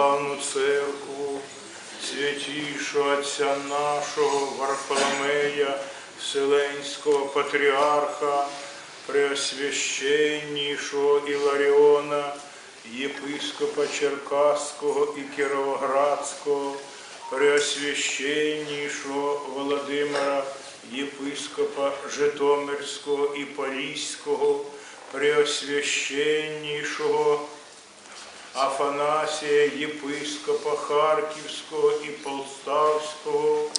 православну церкву, святішого Отця нашого Варфоломея, Вселенського патріарха, Преосвященнішого Іларіона, єпископа Черкаського і Кіровоградського, Преосвященнішого Володимира, єпископа Житомирського і Поліського, Преосвященнішого Афанасія, єпископа Харківського і Полставського,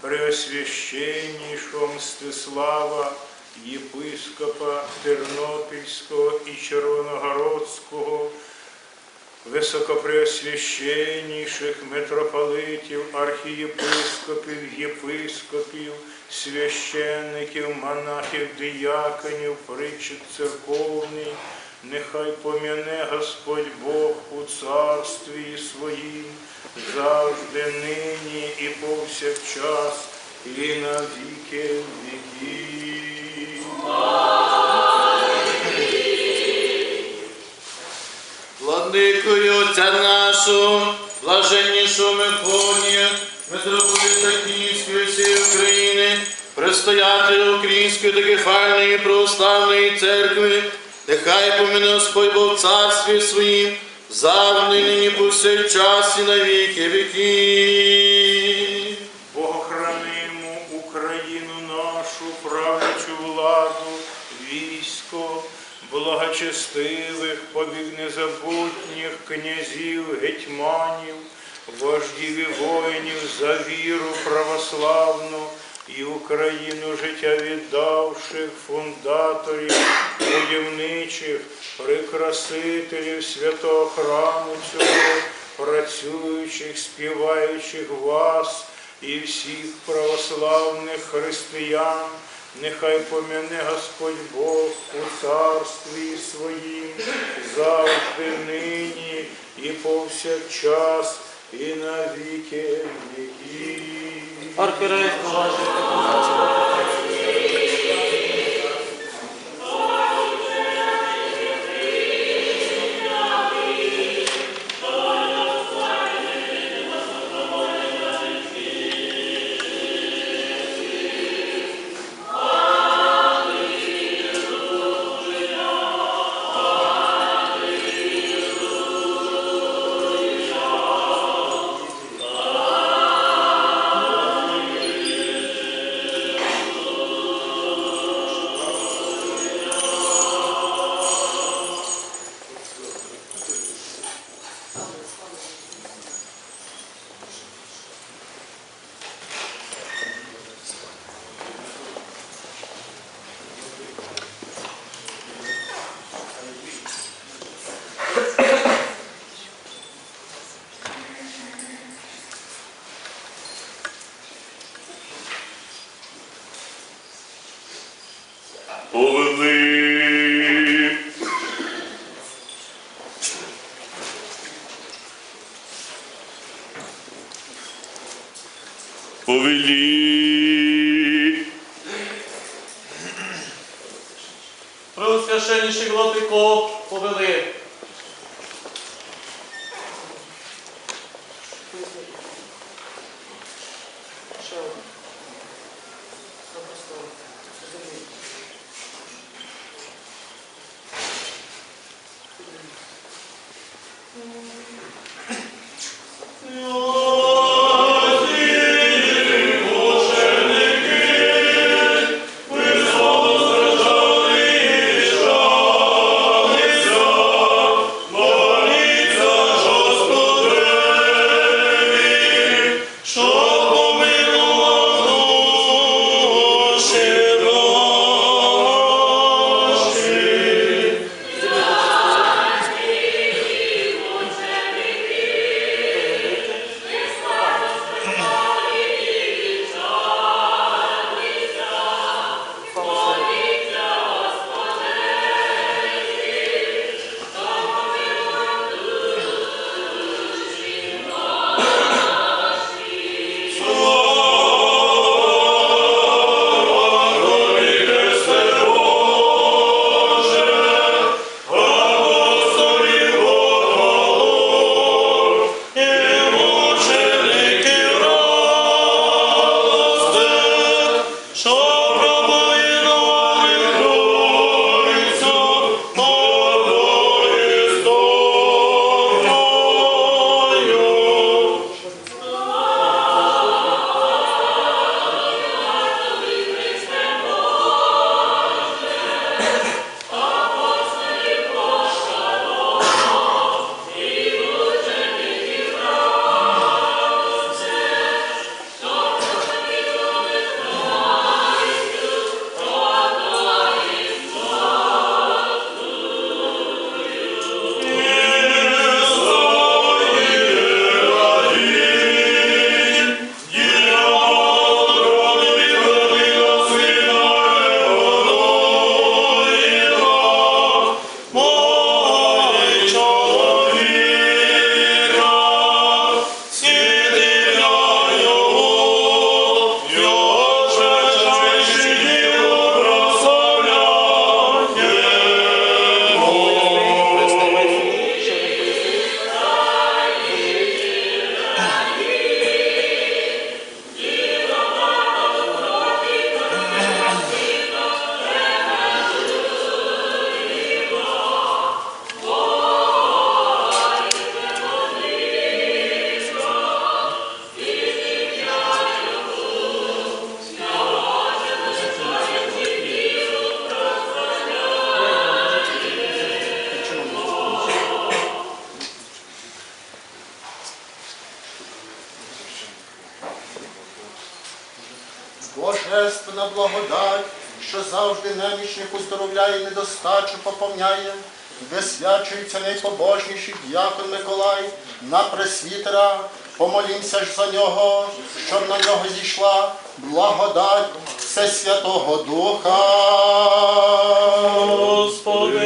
Преосвященнішого Мстислава, єпископа Тернопільського і Червоногородського, високопреосвященніших митрополитів, архієпископів, єпископів, священників, монахів, дияконів, причет церковний, нехай пом'яне Господь Бог у царстві своїм, завжди нині і повсякчас, і на віки віків. Владикою Отця нашого, блаженнішого Мефонія, митрополита Київської всієї України, предстоятеля Української докефальної православної церкви, нехай помине Господь Бог в царстві своїм, завжди нині повсякчас і на віки віків. Богохранимо Україну нашу, правлячу владу, військо, благочестивих, побіг незабутніх князів, гетьманів, вождів і воїнів за віру православну і Україну життя віддавших, фундаторів, будівничих, прикрасителів святого храму цього, працюючих, співаючих вас і всіх православних християн, нехай пом'яне Господь Бог у царстві своїм, завжди нині і повсякчас, і на віки. اور پھر Преосвященніший Владико повели. Що завжди немічних уздоровляє, недостачу поповняє. Висвячується найпобожніший д'якон Миколай на пресвітера. Помолімся ж за нього, щоб на нього зійшла благодать Всесвятого Духа. Господи,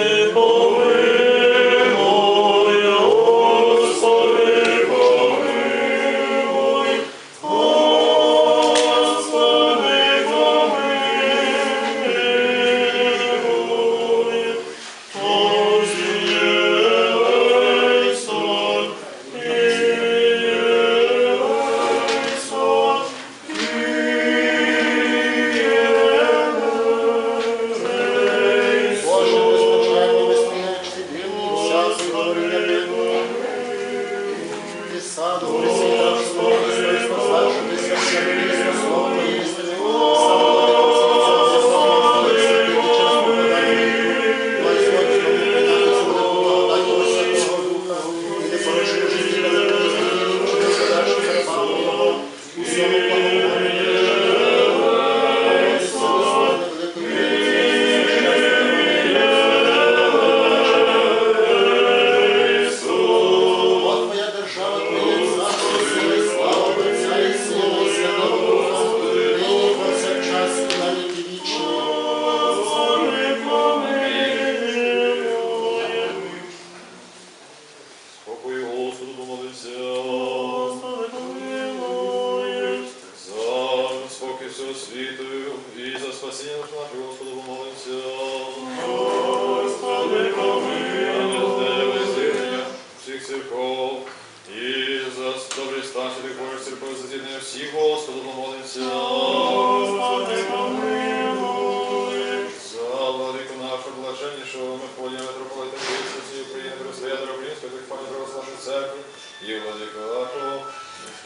блаженнішого Мефодія митрополита Київської України, Престоятеля Української Тихфані Православної Церкви, і владику нашого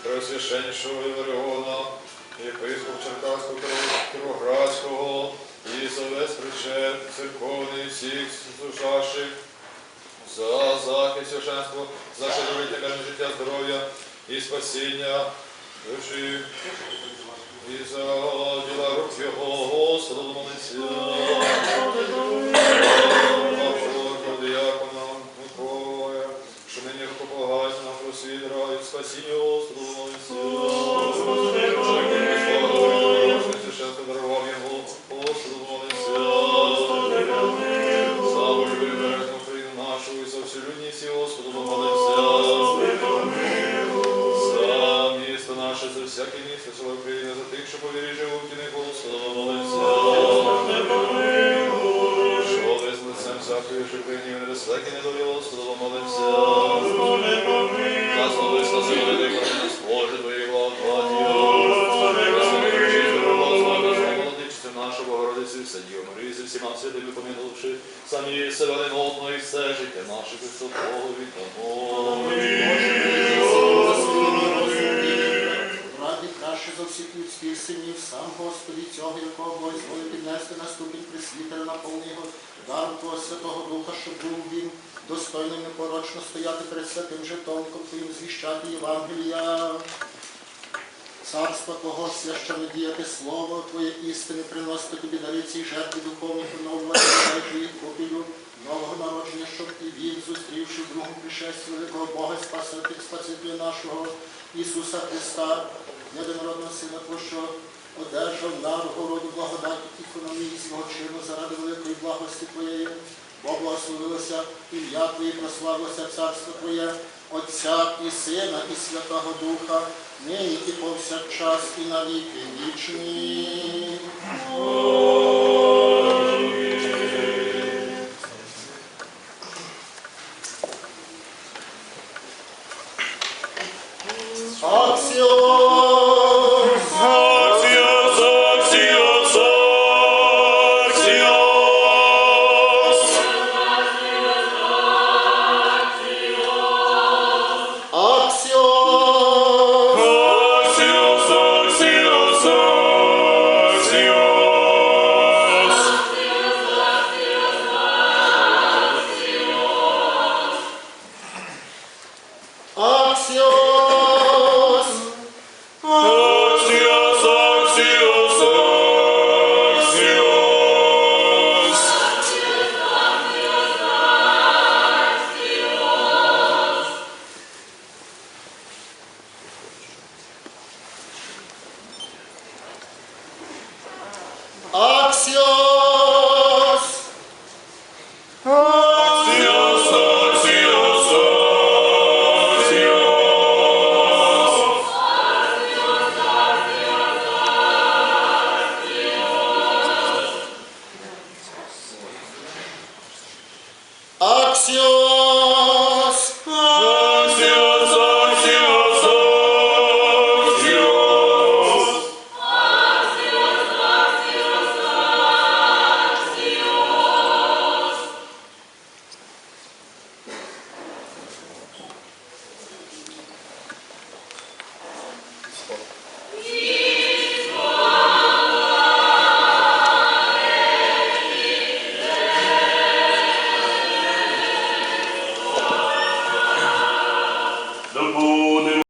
Преосвященнішого Іларіона, єпископ Черкаського Кіровоградського, і за весь причет церковний всіх слушаших, за захист священства, за шедовиття мирне життя, здоров'я і спасіння душі. І за діла рук його всяке місто, село України, за тих, що повірі живуть не Господу молиться. Що ви з лицем всякої житині, небезпеки не дові Господу молиться. За словиста сили, не Боже Твої все Діво Марію, зі всіма святими помінувши, самі себе не і все життя наше Христового віддамо. Раді краще за всіх людських синів, сам Господі цього, якого обов'язково піднести на ступінь присвітера, наповни його даром Твого Святого Духа, щоб був він достойним непорочно стояти перед святим житомком Твоїм, звіщати Євангелія. Царства Твого священно діяти слово Твоє істини, приносити тобі дари цій жертві духовні, дай Твоїх попілю, нового народження, щоб і він, зустрівши в другому пришесті великого Бога, спасителя нашого Ісуса Христа, єдинородного Сина Твого, одержав нагороду благодать економії свого чину заради великої благості Твоєї, бо благословилося ім'я Твоє, прославилося царство Твоє, Отця і Сина, і Святого Духа, нині і повсякчас, і на віки вічні.